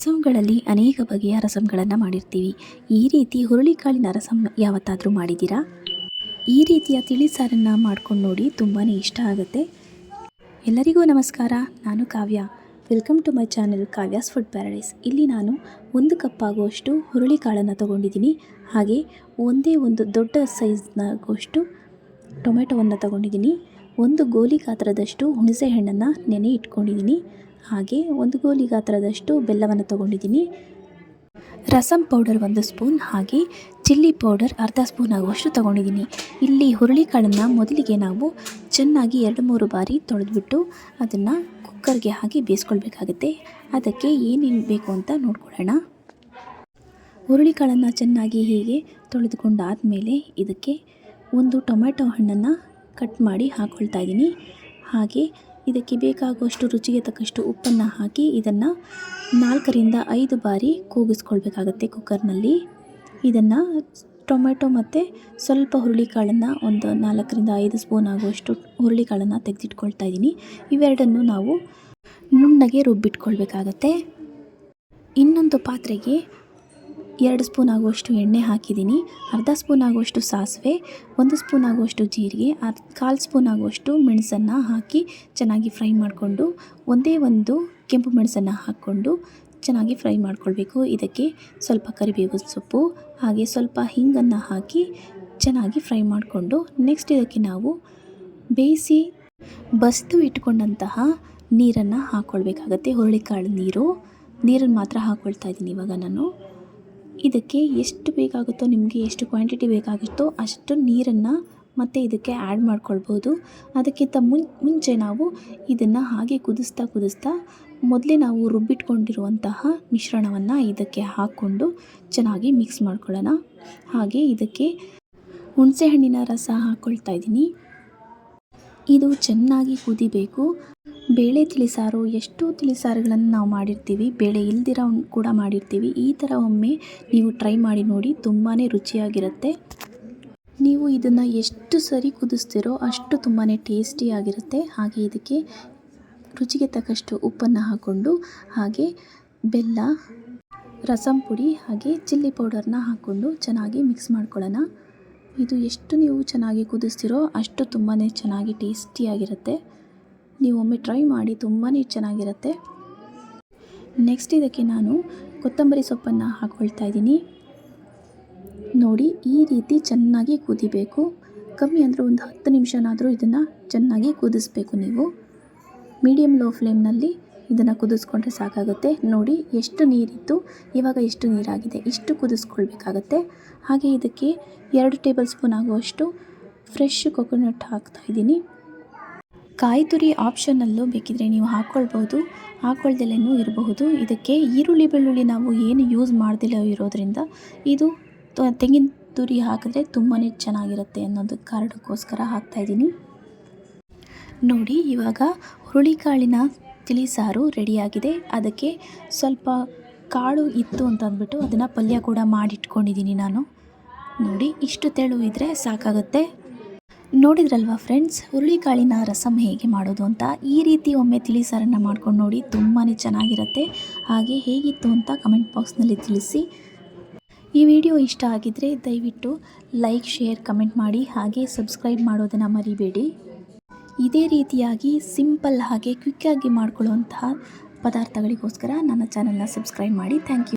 ರಸಂಗಳಲ್ಲಿ ಅನೇಕ ಬಗೆಯ ರಸಂಗಳನ್ನು ಮಾಡಿರ್ತೀವಿ. ಈ ರೀತಿ ಹುರುಳಿಕಾಳಿನ ರಸಂ ಯಾವತ್ತಾದರೂ ಮಾಡಿದ್ದೀರಾ? ಈ ರೀತಿಯ ತಿಳಿಸಾರನ್ನು ಮಾಡ್ಕೊಂಡು ನೋಡಿ ತುಂಬಾ ಇಷ್ಟ ಆಗುತ್ತೆ. ಎಲ್ಲರಿಗೂ ನಮಸ್ಕಾರ. ನಾನು Kavya. Welcome to my channel Kavya's food paradise. ಇಲ್ಲಿ ನಾನು ಒಂದು ಕಪ್ ಆಗುವಷ್ಟು ಹುರುಳಿಕಾಳನ್ನು ತೊಗೊಂಡಿದ್ದೀನಿ. ಹಾಗೆ ಒಂದೇ ಒಂದು ದೊಡ್ಡ ಸೈಜ್ನಾಗುವಷ್ಟು ಟೊಮೆಟೊವನ್ನು ತಗೊಂಡಿದ್ದೀನಿ. ಒಂದು ಗೋಲಿ ಗಾತ್ರದಷ್ಟು ಹುಣಸೆಹಣ್ಣನ್ನು ನೆನೆ ಇಟ್ಕೊಂಡಿದ್ದೀನಿ. ಹಾಗೆ ಒಂದು ಗೋಲಿ ಗಾತ್ರದಷ್ಟು ಬೆಲ್ಲವನ್ನು ತಗೊಂಡಿದ್ದೀನಿ. ರಸಂ ಪೌಡರ್ ಒಂದು ಸ್ಪೂನ್, ಹಾಗೆ ಚಿಲ್ಲಿ ಪೌಡರ್ ಅರ್ಧ ಸ್ಪೂನ್ ಆಗುವಷ್ಟು ತಗೊಂಡಿದ್ದೀನಿ. ಇಲ್ಲಿ ಹುರುಳಿಕಾಳನ್ನು ಮೊದಲಿಗೆ ನಾವು ಚೆನ್ನಾಗಿ ಎರಡು ಮೂರು ಬಾರಿ ತೊಳೆದ್ಬಿಟ್ಟು ಅದನ್ನು ಕುಕ್ಕರ್ಗೆ ಹಾಕಿ ಬೇಯಿಸ್ಕೊಳ್ಬೇಕಾಗುತ್ತೆ. ಅದಕ್ಕೆ ಏನೇನು ಬೇಕು ಅಂತ ನೋಡ್ಕೊಳ್ಳೋಣ. ಹುರುಳಿಕಾಳನ್ನು ಚೆನ್ನಾಗಿ ಹೀಗೆ ತೊಳೆದುಕೊಂಡಾದಮೇಲೆ ಇದಕ್ಕೆ ಒಂದು ಟೊಮೆಟೊ ಹಣ್ಣನ್ನು ಕಟ್ ಮಾಡಿ ಹಾಕ್ಕೊಳ್ತಾ ಇದ್ದೀನಿ ಹಾಗೆ ಇದಕ್ಕೆ ಬೇಕಾಗುವಷ್ಟು ರುಚಿಗೆ ತಕ್ಕಷ್ಟು ಉಪ್ಪನ್ನು ಹಾಕಿ ಇದನ್ನು ನಾಲ್ಕರಿಂದ ಐದು ಬಾರಿ ಕೂಗಿಸ್ಕೊಳ್ಬೇಕಾಗತ್ತೆ ಕುಕ್ಕರ್ನಲ್ಲಿ. ಇದನ್ನು ಟೊಮೆಟೊ ಮತ್ತು ಸ್ವಲ್ಪ ಹುರುಳಿಕಾಳನ್ನು, ಒಂದು ನಾಲ್ಕರಿಂದ ಐದು ಸ್ಪೂನ್ ಆಗುವಷ್ಟು ಹುರುಳಿಕಾಳನ್ನು ತೆಗೆದಿಟ್ಕೊಳ್ತಾ ಇದ್ದೀನಿ ಇವೆರಡನ್ನು ನಾವು ನುಣ್ಣಗೆ ರುಬ್ಬಿಟ್ಕೊಳ್ಬೇಕಾಗತ್ತೆ. ಇನ್ನೊಂದು ಪಾತ್ರೆಗೆ ಎರಡು ಸ್ಪೂನ್ ಆಗುವಷ್ಟು ಎಣ್ಣೆ ಹಾಕಿದ್ದೀನಿ. ಅರ್ಧ ಸ್ಪೂನ್ ಆಗುವಷ್ಟು ಸಾಸಿವೆ, ಒಂದು ಸ್ಪೂನ್ ಆಗುವಷ್ಟು ಜೀರಿಗೆ, ಅರ್, ಕಾಲು ಸ್ಪೂನ್ ಆಗುವಷ್ಟು ಮೆಣಸನ್ನು ಹಾಕಿ ಚೆನ್ನಾಗಿ ಫ್ರೈ ಮಾಡಿಕೊಂಡು, ಒಂದೇ ಒಂದು ಕೆಂಪು ಮೆಣಸನ್ನು ಹಾಕ್ಕೊಂಡು ಚೆನ್ನಾಗಿ ಫ್ರೈ ಮಾಡ್ಕೊಳ್ಬೇಕು. ಇದಕ್ಕೆ ಸ್ವಲ್ಪ ಕರಿಬೇವು ಸೊಪ್ಪು, ಹಾಗೆ ಸ್ವಲ್ಪ ಹಿಂಗನ್ನು ಹಾಕಿ ಚೆನ್ನಾಗಿ ಫ್ರೈ ಮಾಡಿಕೊಂಡು, ನೆಕ್ಸ್ಟ್ ಇದಕ್ಕೆ ನಾವು ಬೇಯಿಸಿ ಬಸಿದು ಇಟ್ಕೊಂಡಂತಹ ನೀರನ್ನು ಹಾಕ್ಕೊಳ್ಬೇಕಾಗತ್ತೆ ಹುರುಳಿಕಾಳು ನೀರು. ನೀರನ್ನು ಮಾತ್ರ ಹಾಕ್ಕೊಳ್ತಾ ಇದ್ದೀನಿ ಇವಾಗ ನಾನು. ಇದಕ್ಕೆ ಎಷ್ಟು ಬೇಕಾಗುತ್ತೋ, ನಿಮಗೆ ಎಷ್ಟು ಕ್ವಾಂಟಿಟಿ ಬೇಕಾಗುತ್ತೋ ಅಷ್ಟು ನೀರನ್ನು ಮತ್ತು ಇದಕ್ಕೆ ಆ್ಯಡ್ ಮಾಡ್ಕೊಳ್ಬೋದು. ಅದಕ್ಕಿಂತ ಮುನ್, ಮುಂಚೆ ನಾವು ಇದನ್ನು ಹಾಗೆ ಕುದಿಸ್ತಾ ಕುದಿಸ್ತಾ ಮೊದಲೇ ನಾವು ರುಬ್ಬಿಟ್ಕೊಂಡಿರುವಂತಹ ಮಿಶ್ರಣವನ್ನು ಇದಕ್ಕೆ ಹಾಕ್ಕೊಂಡು ಚೆನ್ನಾಗಿ ಮಿಕ್ಸ್ ಮಾಡ್ಕೊಳ್ಳೋಣ. ಹಾಗೆ ಇದಕ್ಕೆ ಹುಣಸೆಹಣ್ಣಿನ ರಸ ಹಾಕ್ಕೊಳ್ತಾ ಇದ್ದೀನಿ. ಇದು ಚೆನ್ನಾಗಿ ಕುದಿಬೇಕು. ಬೇಳೆ ತಿಳಿಸಾರು, ಎಷ್ಟೋ ತಿಳಿಸಾರುಗಳನ್ನು ನಾವು ಮಾಡಿರ್ತೀವಿ, ಬೇಳೆ ಇಲ್ದಿರೋ ಕೂಡ ಮಾಡಿರ್ತೀವಿ. ಈ ಥರ ಒಮ್ಮೆ ನೀವು ಟ್ರೈ ಮಾಡಿ ನೋಡಿ ತುಂಬಾ ರುಚಿಯಾಗಿರುತ್ತೆ. ನೀವು ಇದನ್ನು ಎಷ್ಟು ಸರಿ ಕುದಿಸ್ತೀರೋ ಅಷ್ಟು ತುಂಬಾ ಟೇಸ್ಟಿಯಾಗಿರುತ್ತೆ ಹಾಗೆ ಇದಕ್ಕೆ ರುಚಿಗೆ ತಕ್ಕಷ್ಟು ಉಪ್ಪನ್ನು ಹಾಕ್ಕೊಂಡು ಹಾಗೆ ಬೆಲ್ಲ, ರಸಂ ಪುಡಿ, ಹಾಗೆ ಚಿಲ್ಲಿ ಪೌಡರ್ನ ಹಾಕ್ಕೊಂಡು ಚೆನ್ನಾಗಿ ಮಿಕ್ಸ್ ಮಾಡ್ಕೊಳ್ಳೋಣ. ಇದು ಎಷ್ಟು ನೀವು ಚೆನ್ನಾಗಿ ಕುದಿಸ್ತೀರೋ ಅಷ್ಟು ತುಂಬಾ ಚೆನ್ನಾಗಿ ಟೇಸ್ಟಿಯಾಗಿರುತ್ತೆ. ನೀವು ಒಮ್ಮೆ ಟ್ರೈ ಮಾಡಿ ತುಂಬಾ ಚೆನ್ನಾಗಿರುತ್ತೆ. ನೆಕ್ಸ್ಟ್ ಇದಕ್ಕೆ ನಾನು ಕೊತ್ತಂಬರಿ ಸೊಪ್ಪನ್ನು ಹಾಕ್ಕೊಳ್ತಾ ಇದ್ದೀನಿ. ನೋಡಿ, ಈ ರೀತಿ ಚೆನ್ನಾಗಿ ಕುದಿಬೇಕು. ಕಮ್ಮಿ ಅಂದರೆ ಒಂದು ಹತ್ತು ನಿಮಿಷನಾದರೂ ಇದನ್ನು ಚೆನ್ನಾಗಿ ಕುದಿಸ್ಬೇಕು ನೀವು. ಮೀಡಿಯಮ್ ಲೋ ಫ್ಲೇಮ್ನಲ್ಲಿ ಇದನ್ನು ಕುದಿಸ್ಕೊಂಡ್ರೆ ಸಾಕಾಗುತ್ತೆ. ನೋಡಿ, ಎಷ್ಟು ನೀರಿತ್ತು, ಇವಾಗ ಎಷ್ಟು ನೀರಾಗಿದೆ, ಇಷ್ಟು ಕುದಿಸ್ಕೊಳ್ಬೇಕಾಗತ್ತೆ. ಹಾಗೆ ಇದಕ್ಕೆ ಎರಡು ಟೇಬಲ್ ಸ್ಪೂನ್ ಆಗುವಷ್ಟು ಫ್ರೆಶ್ ಕೊಕೊನಟ್ ಹಾಕ್ತಾ ಇದ್ದೀನಿ. ಕಾಯಿ ತುರಿ ಆಪ್ಷನಲ್ಲೂ ಬೇಕಿದ್ರೆ ನೀವು ಹಾಕ್ಕೊಳ್ಬೋದು ಹಾಕ್ಕೊಳ್ದೆಲ್ಲೂ ಇರಬಹುದು. ಇದಕ್ಕೆ ಈರುಳ್ಳಿ ಬೆಳ್ಳುಳ್ಳಿ ನಾವು ಏನು ಯೂಸ್ ಮಾಡ್ದಿಲ್ಲ ಇರೋದ್ರಿಂದ ಇದು ತೆಂಗಿನ ತುರಿ ಹಾಕಿದ್ರೆ ತುಂಬಾ ಚೆನ್ನಾಗಿರುತ್ತೆ ಅನ್ನೋದು ಕಾರಣಕ್ಕೋಸ್ಕರ ಹಾಕ್ತಾಯಿದ್ದೀನಿ ನೋಡಿ, ಇವಾಗ ಹುರುಳಿಕಾಳಿನ ತಿಳಿಸಾರು ರೆಡಿಯಾಗಿದೆ. ಅದಕ್ಕೆ ಸ್ವಲ್ಪ ಕಾಳು ಇತ್ತು ಅಂತ ಅಂದ್ಬಿಟ್ಟು ಅದನ್ನು ಪಲ್ಯ ಕೂಡ ಮಾಡಿಟ್ಕೊಂಡಿದ್ದೀನಿ ನಾನು. ನೋಡಿ, ಇಷ್ಟು ತೆಳು ಇದ್ದರೆ ಸಾಕಾಗುತ್ತೆ. ನೋಡಿದ್ರಲ್ವಾ ಫ್ರೆಂಡ್ಸ್ ಹುರುಳಿಕಾಳಿನ ರಸಂ ಹೇಗೆ ಮಾಡೋದು ಅಂತ ಈ ರೀತಿ ಒಮ್ಮೆ ತಿಳಿಸಾರನ್ನು ಮಾಡ್ಕೊಂಡು ನೋಡಿ ತುಂಬಾ ಚೆನ್ನಾಗಿರುತ್ತೆ. ಹಾಗೆ ಹೇಗಿತ್ತು ಅಂತ ಕಮೆಂಟ್ ಬಾಕ್ಸ್ನಲ್ಲಿ ತಿಳಿಸಿ. ಈ ವಿಡಿಯೋ ಇಷ್ಟ ಆಗಿದ್ದರೆ ದಯವಿಟ್ಟು ಲೈಕ್ ಶೇರ್ ಕಮೆಂಟ್ ಮಾಡಿ. ಹಾಗೆ ಸಬ್ಸ್ಕ್ರೈಬ್ ಮಾಡೋದನ್ನು ಮರಿಬೇಡಿ. ಇದೇ ರೀತಿಯಾಗಿ ಸಿಂಪಲ್ ಹಾಗೆ ಕ್ವಿಕ್ಕಾಗಿ ಮಾಡ್ಕೊಳ್ಳುವಂತಹ ಪದಾರ್ಥಗಳಿಗೋಸ್ಕರ ನನ್ನ ಚಾನಲ್ನ ಸಬ್ಸ್ಕ್ರೈಬ್ ಮಾಡಿ. Thank you